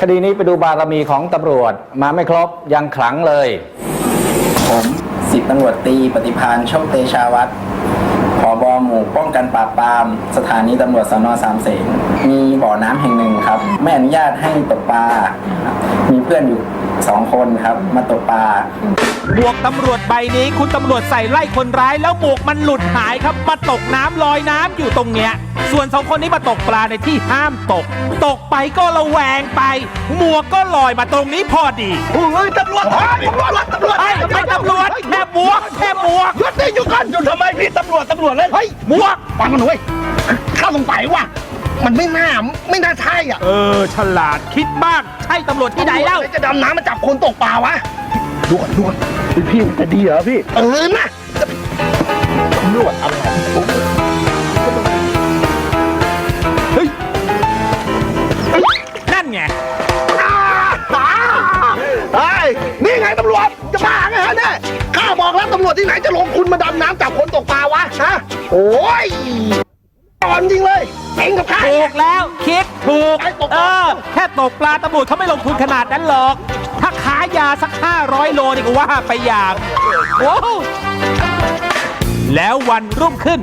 คดีนี้ไปดูบารมีของตำรวจมาไม่ครบยังขลังเลย ผมสิบตำรวจตีปฏิพานโชคเตชาวัตรผอบอหมู่ป้องกันปราบปราม สถานีตำรวจสนสามเสนมีบ่อน้ำแห่งหนึ่งครับ ไม่อนุญาตให้ตกปลา มีเพื่อนอยู่ สองคนครับมาตกปลาหมวกตำรวจใบนี้คุณตำรวจใส่ไล่คนร้ายแล้วหมวกมันหลุดหายครับ มาตกน้ำลอยน้ำอยู่ตรงเนี้ย ส่วนสองคนนี้มาตกปลาในที่ห้ามตก ตกไปก็ระแวงไป หมวกก็ลอยมาตรงนี้พอดีโอ้ยตำรวจตำรวจตำรวจไอ้ไม่ตำรวจแค่หมวกแค่หมวกหยุดนี่หยุดก่อนหยุดทำไมพี่ตำรวจตำรวจเลยเฮ้ยหมวกฟังกันหน่อยข้าสงสัยว่า มันไม่น่าไม่น่าใช่อะเออ ฉลาดคิดมากใช่ตำรวจที่ไหนเล่า จะดำน้ำมาจับคนตกปลาวะดูก่อนดูก่อนพี่มันจะดีเหรอพี่ เออนะตำรวจอะไรนั่นไงไอ้ยนี่ไงตำรวจจะบ้าไงฮะเนี่ยข้าบอกแล้วตำรวจที่ไหนจะลงทุนมาดำน้ำจับคนตกปลาวะฮะโอ้ยตอนจริงเลย เองกับข้าถูกแล้วคิดถูกไอ้ตกปเอลาอแค่ตกปลาตำรวจเขาไม่ลงทุนขนาดนั้นหรอก ถ้าขายาสัก 500 โลนี่ก็ว่าไปอย่างโอ้วแล้ววันรุ่งขึ้น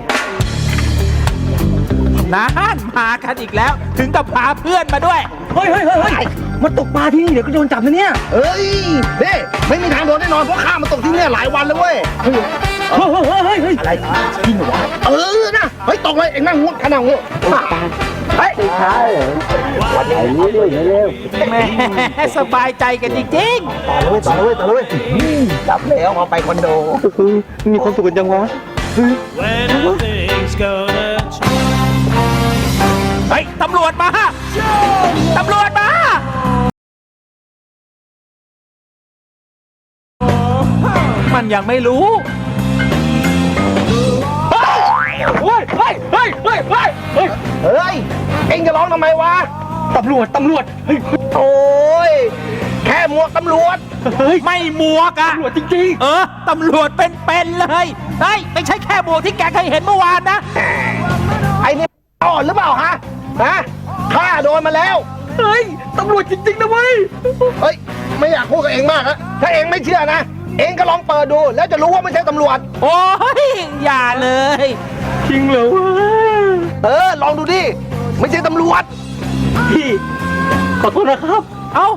นานมากันอีกแล้ว ถึงกับพาเพื่อนมาด้วยเฮ้ยเฮ้ยเฮ้ยเฮ้ยมันตกปลาที่นี่เดี๋ยวก็โดนจับนะเนี่ยเอ้ยเด้ไม่มีทางโดนแน่นอนเพราะข้ามันตกที่เนี่ยหลายวันแล้วเว้ยเฮ้ยเฮ้ยเฮ้ยเฮ้ยเฮ้ยอะไรจริงเหรอวะ เออนะเฮ้ยตกเลยเอ็งนั่งงุ้นข้านั่งงุ้นเฮ้ยแหม่สบายใจกันจริงต่อเลยต่อเลยต่อเลยจับแล้วเอาไปคอนโดมีคนสุขจังวะ When everything's gonna change. ๆเฮ้ยตำรวจมาตำรวจมามันยังไม่รู้ จะร้องทำไมวะ ตำรวจ ตำรวจ เฮ้ย โอ้ย แค่หมวกตำรวจ เฮ้ย ไม่หมวกอะตำรวจจริง เออ ตำรวจเป็นๆเลย เฮ้ย ไม่ใช่แค่หมวกที่แกเคยเห็นเมื่อวานนะ ๆ ไอ้นี่อ่อนหรือเปล่าฮะ ฮะข้าโดนมาแล้ว เฮ้ย ตำรวจจริงๆนะเว้ย เฮ้ย ไม่อยากพูดกับเองมากนะถ้าเองไม่เชื่อนะ เองก็ลองเปิดดู แล้วจะรู้ว่าไม่ใช่ตำรวจ โอ้ย อย่าเลย จริงเหรอวะ เออ ลองดูดิ ไม่ใช่ตำรวจ พี่ขอโทษนะครับ เอ้า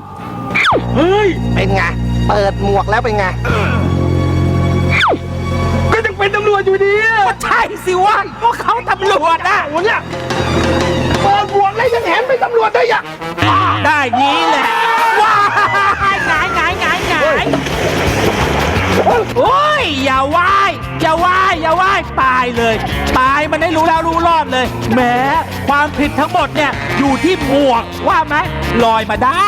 เฮ้ย เป็นไง เปิดหมวกแล้วเป็นไง ก็ยังเป็นตำรวจอยู่ดีอะก็ใช่สิวะพวกเขาตำรวจอะโอ้เนี่ยเปิดหมวกแล้วยังเห็นเป็นตำรวจได้ยังได้งี้แหละว้ายหงายหงายหงายหงายโอ้ย อย่าว่ายอย่าว่าย อย่าว่ายตายเลยตายมันได้รู้แล้วรู้รอดเลยแหมความผิดทั้งหมดเนี่ยอยู่ที่หมวกว่าไหมลอยมาได้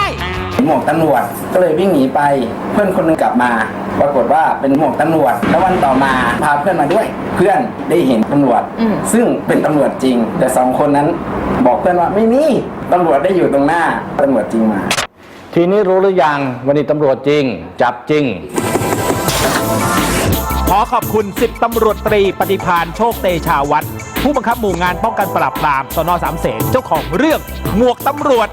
หมวกตำรวจก็เลยวิ่งหนีไปเพื่อนคนหนึงกลับมา ปรากฏว่าเป็นหมวกตำรวจแล้ววันต่อมาพาเพื่อนมาด้วย เพื่อนได้เห็นตำรวจซึ่งเป็นตำรวจจริง แต่สองคนนั้นบอกเพื่อนว่าไม่มีตำรวจได้อยู่ตรงหน้าตำรวจจริงมา ทีนี้รู้หรือยังวันนี้ตำรวจจริง จับจริง ขอขอบคุณสิบตำรวจตรีปฏิพานโชคเตชาวัฒน์ผู้บังคับหมู่งานป้องกันปราบปรามสนสามเสนเจ้าของเรื่องหมวกตำรวจ